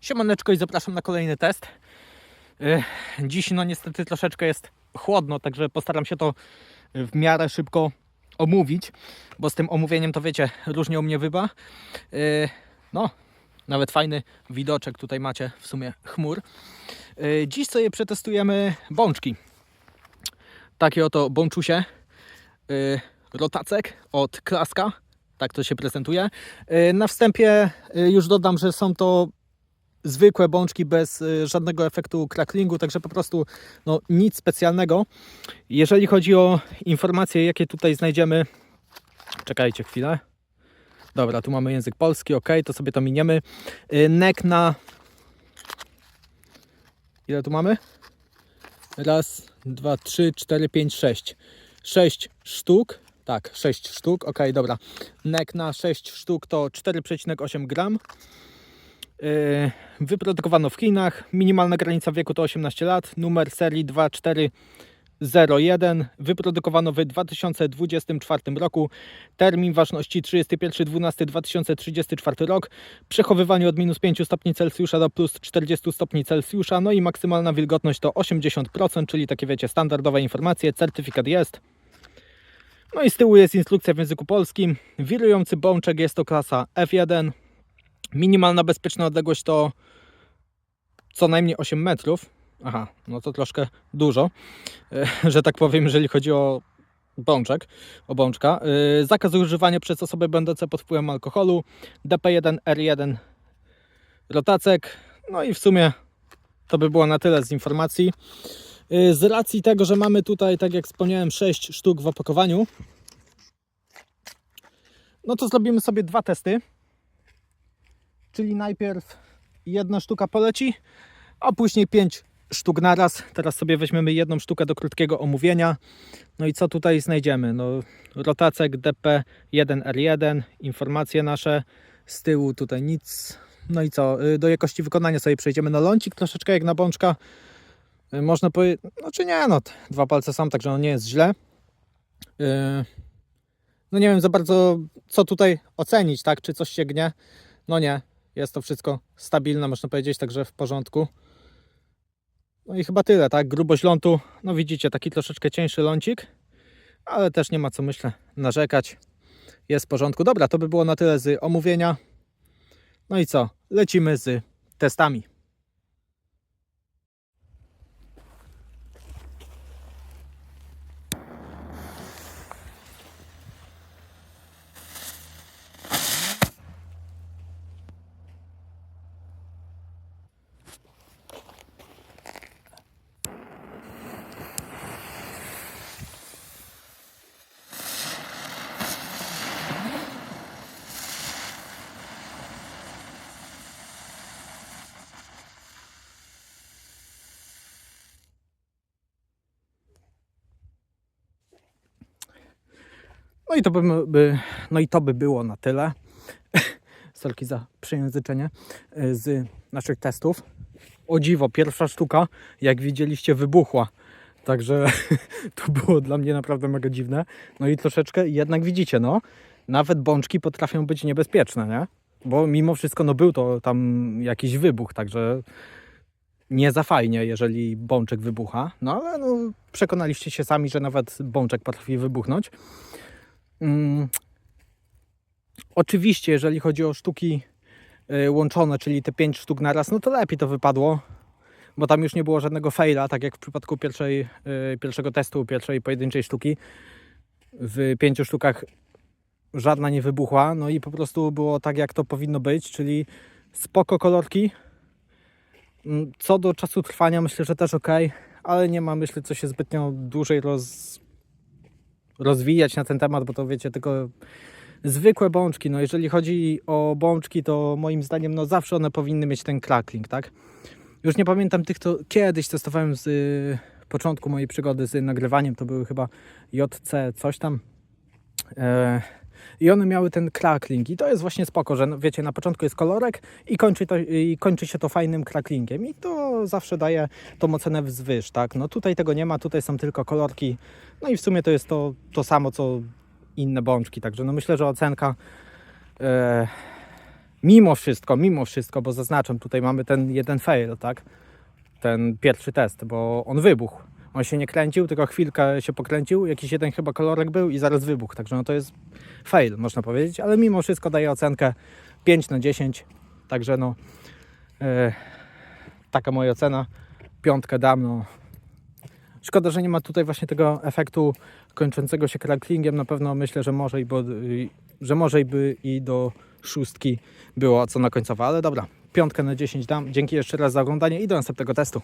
Siemaneczko i zapraszam na kolejny test. Dziś no niestety troszeczkę jest chłodno, także postaram się to w miarę szybko omówić, bo z tym omówieniem to wiecie, różnie u mnie wyba. No, nawet fajny widoczek tutaj macie w sumie chmur. Dziś sobie przetestujemy bączki. Takie oto bączusie. Rotacek od Klaska. Tak to się prezentuje. Na wstępie już dodam, że są to zwykłe bączki bez y, żadnego efektu cracklingu, także po prostu no, nic specjalnego. Jeżeli chodzi o informacje, jakie tutaj znajdziemy, czekajcie chwilę. Dobra, tu mamy język polski, ok, to sobie to miniemy. Y, Nek na. Ile tu mamy? Raz, dwa, trzy, cztery, pięć, sześć. Sześć sztuk. Tak, sześć sztuk, ok, dobra. Nek na 6 sztuk to 4,8 gram. Yy, Wyprodukowano w Chinach. Minimalna granica wieku to 18 lat. Numer serii 2401. Wyprodukowano w 2024 roku. Termin ważności 31.12.2034 rok. Przechowywanie od minus 5 stopni Celsjusza do plus 40 stopni Celsjusza. No i maksymalna wilgotność to 80%, czyli takie wiecie, standardowe informacje. Certyfikat jest. No i z tyłu jest instrukcja w języku polskim. Wirujący bączek jest to klasa F1. Minimalna bezpieczna odległość to co najmniej 8 metrów. Aha, no to troszkę dużo, e, że tak powiem, jeżeli chodzi o bączek, o bączka. E, Zakaz używania przez osoby będące pod wpływem alkoholu, DP1, R1, rotacek. No i w sumie to by było na tyle z informacji. E, Z racji tego, że mamy tutaj, tak jak wspomniałem, 6 sztuk w opakowaniu, no to zrobimy sobie dwa testy czyli najpierw jedna sztuka poleci, a później pięć sztuk naraz. Teraz sobie weźmiemy jedną sztukę do krótkiego omówienia. No i co tutaj znajdziemy? No, rotacek DP1R1, informacje nasze, z tyłu tutaj nic. No i co? Y, Do jakości wykonania sobie przejdziemy na lącik, troszeczkę jak na bączka. Y, Można powiedzieć, no czy nie, no dwa palce sam, także no nie jest źle. Y, No nie wiem za bardzo co tutaj ocenić, tak? Czy coś się gnie? No nie, jest to wszystko stabilne, można powiedzieć, także w porządku. No i chyba tyle, tak? Grubość lądu, no widzicie, taki troszeczkę cieńszy lącik, ale też nie ma co, myślę, narzekać. Jest w porządku. Dobra, to by było na tyle z omówienia. No i co? Lecimy z testami. No i to by, no i to by było na tyle. Sorki za przejęzyczenie y, z naszych testów. O dziwo, pierwsza sztuka, jak widzieliście, wybuchła. Także to było dla mnie naprawdę mega dziwne. No i troszeczkę, jednak widzicie, no, nawet bączki potrafią być niebezpieczne, nie? Bo mimo wszystko, no był to tam jakiś wybuch, także nie za fajnie, jeżeli bączek wybucha. No ale no, przekonaliście się sami, że nawet bączek potrafi wybuchnąć. Mm. Oczywiście, jeżeli chodzi o sztuki y, łączone, czyli te 5 sztuk na raz, no to lepiej to wypadło, bo tam już nie było żadnego faila, tak jak w przypadku pierwszej, y, pierwszego testu, pierwszej pojedynczej sztuki. W pięciu sztukach żadna nie wybuchła, no i po prostu było tak, jak to powinno być, czyli spoko kolorki. Mm, Co do czasu trwania, myślę, że też ok, ale nie ma, myślę, co się zbytnio dłużej roz, rozwijać na ten temat, bo to wiecie, tylko zwykłe bączki. No jeżeli chodzi o bączki, to moim zdaniem no zawsze one powinny mieć ten crackling, tak? Już nie pamiętam tych, to kiedyś testowałem z y, początku mojej przygody z nagrywaniem, to były chyba JC coś tam. E, I one miały ten crackling i to jest właśnie spoko, że no, wiecie, na początku jest kolorek i kończy, to, i kończy się to fajnym cracklingiem i to zawsze daje tą ocenę wzwyż, tak? No tutaj tego nie ma, tutaj są tylko kolorki, no i w sumie to jest to, to samo, co inne bączki, także no myślę, że ocenka e, mimo wszystko, mimo wszystko, bo zaznaczam, tutaj mamy ten jeden fail, tak? Ten pierwszy test, bo on wybuchł. On się nie kręcił, tylko chwilkę się pokręcił, jakiś jeden chyba kolorek był i zaraz wybuchł, także no to jest fail, można powiedzieć, ale mimo wszystko daję ocenkę 5 na 10, także no e, taka moja ocena, piątkę dam, no Szkoda, że nie ma tutaj właśnie tego efektu kończącego się cracklingiem. Na pewno myślę, że może i, bo, i- że może i by i do szóstki było co na końcowe, ale dobra, piątkę na 10 dam. Dzięki jeszcze raz za oglądanie i do następnego testu.